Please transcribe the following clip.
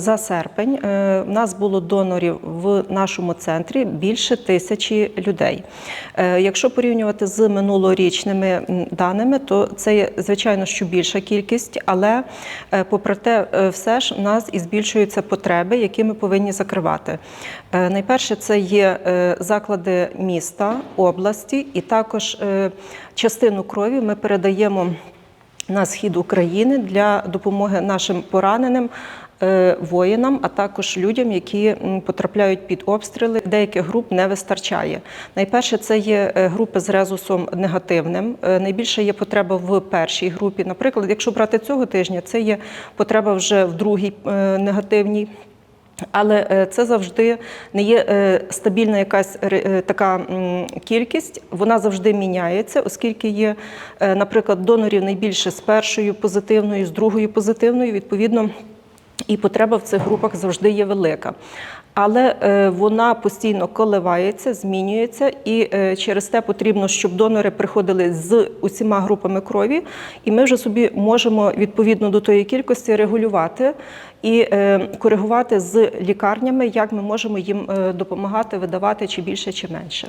За серпень е, в нас було донорів в нашому центрі більше тисячі людей. Е, Якщо порівнювати з минулорічними даними, то це є звичайно що більша кількість, але е, попри те, е, все ж в нас і збільшуються потреби, які ми повинні закривати. Е, Найперше, це є е, заклади міста, області, і також е, частину крові ми передаємо на схід України для допомоги нашим пораненим е, воїнам, а також людям, які потрапляють під обстріли. Деяких груп не вистачає. Найперше це є е, групи з резусом негативним. Е, Найбільше є потреба в першій групі. Наприклад, якщо брати цього тижня, це є потреба вже в другій негативній. Але е, це завжди не є е, стабільна якась е, така кількість. Вона завжди міняється, оскільки є, наприклад, донорів найбільше з першою позитивною, з другою позитивною. Відповідно, і потреба в цих групах завжди є велика. Але е, вона постійно коливається, змінюється, і е, через те потрібно, щоб донори приходили з усіма групами крові, і ми вже собі можемо відповідно до тої кількості регулювати і е, коригувати з лікарнями, як ми можемо їм е, допомагати видавати чи більше, чи менше.